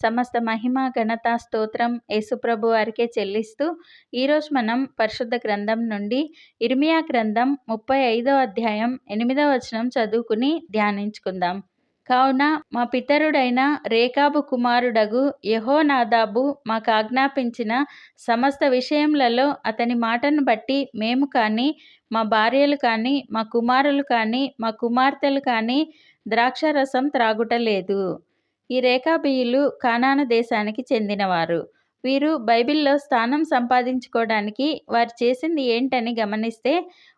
సమస్త మహిమ ఘనత స్తోత్రం యేసుప్రభు వారికే చెల్లిస్తూ ఈరోజు మనం పరిశుద్ధ గ్రంథం నుండి ఇర్మియా గ్రంథం ముప్పై ఐదో అధ్యాయం ఎనిమిదవ వచనం చదువుకుని ధ్యానించుకుందాం. కావున మా పితరుడైన రేకాబు కుమారుడగు యహోనాదాబు మాకు ఆజ్ఞాపించిన సమస్త విషయములలో అతని మాటను బట్టి మేము కానీ మా భార్యలు కానీ మా కుమారులు కానీ మా కుమార్తెలు కానీ ద్రాక్షారసం త్రాగుటలేదు. ఈ రేఖాబీయులు కానాన దేశానికి చెందినవారు. వీరు బైబిల్లో స్థానం సంపాదించుకోవడానికి వారు చేసింది ఏంటని గమనిస్తే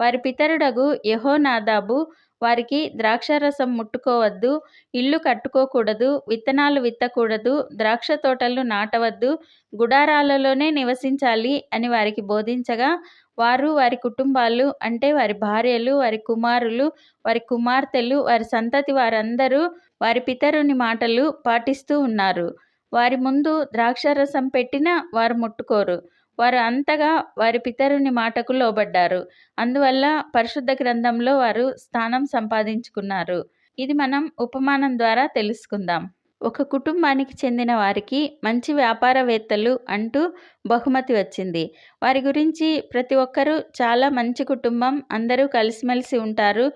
వారి పితరుడగు యహోనాదాబు వారికి ద్రాక్షారసం ముట్టుకోవద్దు ఇల్లు కట్టుకోకూడదు విత్తనాలు విత్తకూడదు ద్రాక్ష తోటలు నాటవద్దు గుడారాలలోనే నివసించాలి అని వారికి బోధించగా వారు వారి కుటుంబాలు అంటే వారి భార్యలు వారి కుమారులు వారి కుమార్తెలు వారి సంతతి వారందరూ వారి పితరుని మాటలు పాటిస్తూ ఉన్నారు. వారి ముందు ద్రాక్షారసం పెట్టినా వారు ముట్టుకోరు. వారు అంతగా వారి పితరుని మాటకు లోబడ్డారు. అందువల్ల పరిశుద్ధ గ్రంథంలో వారు స్థానం సంపాదించుకున్నారు. ఇది మనం ఉపమానం ద్వారా తెలుసుకుందాం. ఒక కుటుంబానికి చెందిన వారికి మంచి వ్యాపారవేత్తలు అంటూ బహుమతి వచ్చింది. వారి గురించి ప్రతి ఒక్కరూ చాలా మంచి కుటుంబం అందరూ కలిసిమెలిసి ఉంటారు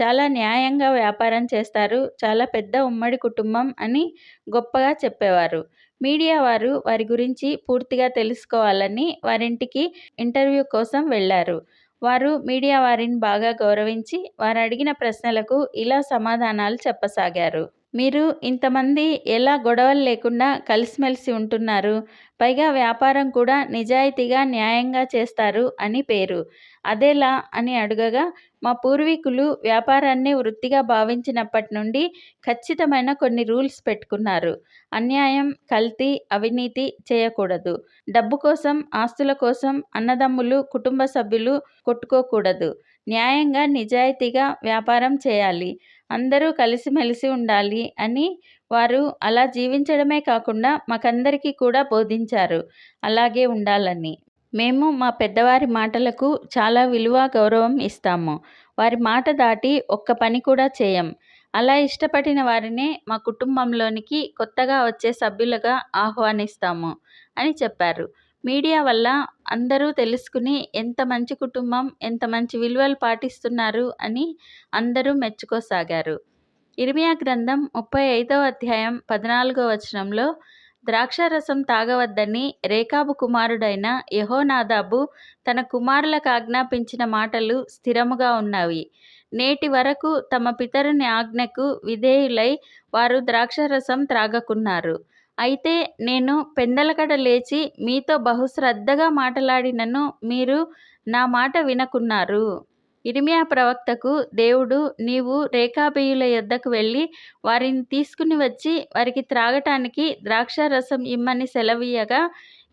చాలా న్యాయంగా వ్యాపారం చేస్తారు చాలా పెద్ద ఉమ్మడి కుటుంబం అని గొప్పగా చెప్పేవారు. మీడియా వారు వారి గురించి పూర్తిగా తెలుసుకోవాలని వారింటికి ఇంటర్వ్యూ కోసం వెళ్ళారు. వారు మీడియా వారిని బాగా గౌరవించి వారు అడిగిన ప్రశ్నలకు ఇలా సమాధానాలు చెప్పసాగారు. మీరు ఇంతమంది ఎలా గొడవలు లేకుండా కలిసిమెలిసి ఉంటున్నారు? పైగా వ్యాపారం కూడా నిజాయితీగా న్యాయంగా చేస్తారు అని పేరు. అదేలా అని అడగగా మా పూర్వీకులు వ్యాపారాన్ని వృత్తిగా భావించినప్పటి నుండి ఖచ్చితమైన కొన్ని రూల్స్ పెట్టుకున్నారు. అన్యాయం కల్తీ అవినీతి చేయకూడదు. డబ్బు కోసం ఆస్తుల కోసం అన్నదమ్ములు కుటుంబ సభ్యులు కొట్టుకోకూడదు. న్యాయంగా నిజాయితీగా వ్యాపారం చేయాలి. అందరూ కలిసిమెలిసి ఉండాలి అని వారు అలా జీవించడమే కాకుండా మాకందరికీ కూడా బోధించారు. అలాగే ఉండాలని. మేము మా పెద్దవారి మాటలకు చాలా విలువ గౌరవం ఇస్తాము. వారి మాట దాటి ఒక్క పని కూడా చేయం. అలా ఇష్టపడిన వారినే మా కుటుంబంలోనికి కొత్తగా వచ్చే సభ్యులుగా ఆహ్వానిస్తాము అని చెప్పారు. మీడియా వల్ల అందరూ తెలుసుకుని ఎంత మంచి కుటుంబం ఎంత మంచి విలువలు పాటిస్తున్నారు అని అందరూ మెచ్చుకోసాగారు. ఇర్మియా గ్రంథం ముప్పై ఐదవ అధ్యాయం పద్నాలుగో వచనంలో ద్రాక్షారసం తాగవద్దని రేకాబు కుమారుడైన యహోనాదాబు తన కుమారులకు ఆజ్ఞాపించిన మాటలు స్థిరముగా ఉన్నవి. నేటి వరకు తమ పితరుని ఆజ్ఞకు విధేయులై వారు ద్రాక్షారసం త్రాగకున్నారు. అయితే నేను పెందలకడ లేచి మీతో బహుశ్రద్ధగా మాటలాడినను మీరు నా మాట వినకున్నారు. ఇరిమియా ప్రవక్తకు దేవుడు నీవు రేఖాబీయుల యొద్దకు వెళ్ళి వారిని తీసుకుని వచ్చి వారికి త్రాగటానికి ద్రాక్షారసం ఇమ్మని సెలవీయగా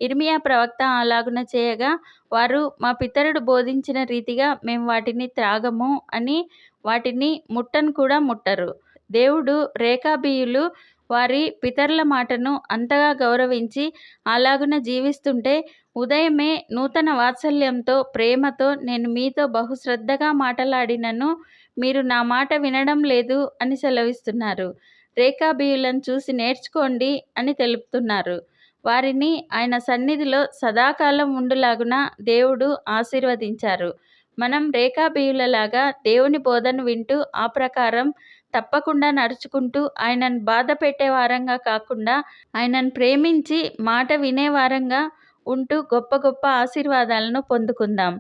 ఇర్మియా ప్రవక్త అలాగున చేయగా వారు మా పితరుడు బోధించిన రీతిగా మేము వాటిని త్రాగము అని వాటిని ముట్టను కూడా ముట్టరు. దేవుడు రేఖాబీయులు వారి పితరుల మాటను అంతగా గౌరవించి అలాగున జీవిస్తుంటే ఉదయమే నూతన వాత్సల్యంతో ప్రేమతో నేను మీతో బహుశ్రద్ధగా మాటలాడినను మీరు నా మాట వినడం లేదు అని సెలవిస్తున్నారు. రేఖాబీయులను చూసి నేర్చుకోండి అని తెలుపుతున్నారు. వారిని ఆయన సన్నిధిలో సదాకాలం ఉండులాగున దేవుడు ఆశీర్వదించారు. మనం రేఖాబీయులలాగా దేవుని బోధన వింటూ ఆ ప్రకారం తప్పకుండా నడుచుకుంటూ ఆయనను బాధ పెట్టేవారంగా కాకుండా ఆయనను ప్రేమించి మాట వినేవారంగా ఉంటూ గొప్ప గొప్ప ఆశీర్వాదాలను పొందుకుందాం.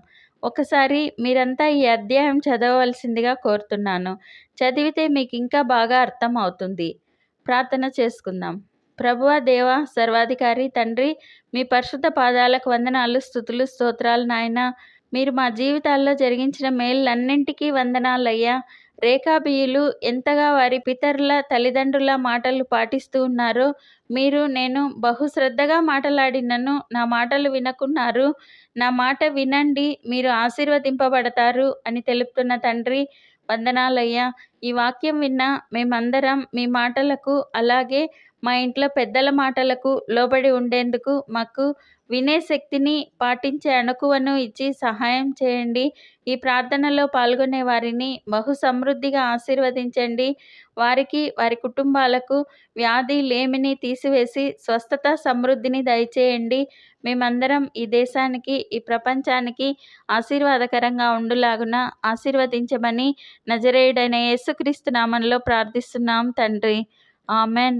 ఒకసారి మీరంతా ఈ అధ్యాయం చదవవలసిందిగా కోరుతున్నాను. చదివితే మీకు ఇంకా బాగా అర్థం అవుతుంది ప్రార్థన చేసుకుందాం. ప్రభువ దేవ సర్వాధికారి తండ్రి మీ పరిశుద్ధ పాదాలకు వందనాలు స్థుతులు స్తోత్రాలు నాయన. మీరు మా జీవితాల్లో జరిగించిన మేళ్ళన్నింటికీ వందనాలయ్యా. రేకాబీయులు ఎంతగా వారి పితరుల తల్లిదండ్రుల మాటలు పాటిస్తూ ఉన్నారో మీరు నేను బహుశ్రద్ధగా మాట్లాడినను మాటలాడినను నా మాటలు వినకున్నారు. నా మాట వినండి మీరు ఆశీర్వదింపబడతారు అని తెలుపుతున్న తండ్రి వందనాలయ్యా. ఈ వాక్యం విన్న మేమందరం మీ మాటలకు అలాగే మా ఇంట్లో పెద్దల మాటలకు లోబడి ఉండేందుకు మాకు వినే శక్తిని పాటించే అణుకువను ఇచ్చి సహాయం చేయండి. ఈ ప్రార్థనలో పాల్గొనే వారిని బహు సమృద్ధిగా ఆశీర్వదించండి. వారికి వారి కుటుంబాలకు వ్యాధి లేమిని తీసివేసి స్వస్థత సమృద్ధిని దయచేయండి. మేమందరం ఈ దేశానికి ఈ ప్రపంచానికి ఆశీర్వాదకరంగా ఉండులాగున ఆశీర్వదించమని నజరేయుడైన యేసుక్రీస్తు నామంలో ప్రార్థిస్తున్నాం తండ్రి. ఆమెన్.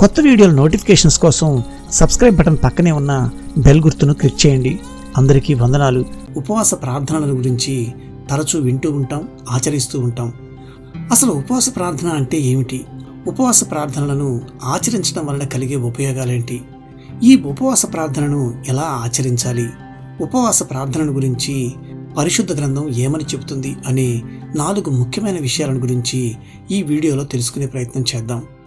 కొత్త వీడియోల నోటిఫికేషన్స్ కోసం సబ్స్క్రైబ్ బటన్ పక్కనే ఉన్న బెల్ గుర్తును క్లిక్ చేయండి. అందరికీ వందనాలు. ఉపవాస ప్రార్థనల గురించి తరచూ వింటూ ఉంటాం ఆచరిస్తూ ఉంటాం. అసలు ఉపవాస ప్రార్థన అంటే ఏమిటి? ఉపవాస ప్రార్థనలను ఆచరించడం వలన కలిగే ఉపయోగాలేంటి? ఈ ఉపవాస ప్రార్థనను ఎలా ఆచరించాలి? ఉపవాస ప్రార్థనను గురించి పరిశుద్ధ గ్రంథం ఏమని చెబుతుంది అనే నాలుగు ముఖ్యమైన విషయాలను గురించి ఈ వీడియోలో తెలుసుకునే ప్రయత్నం చేద్దాం.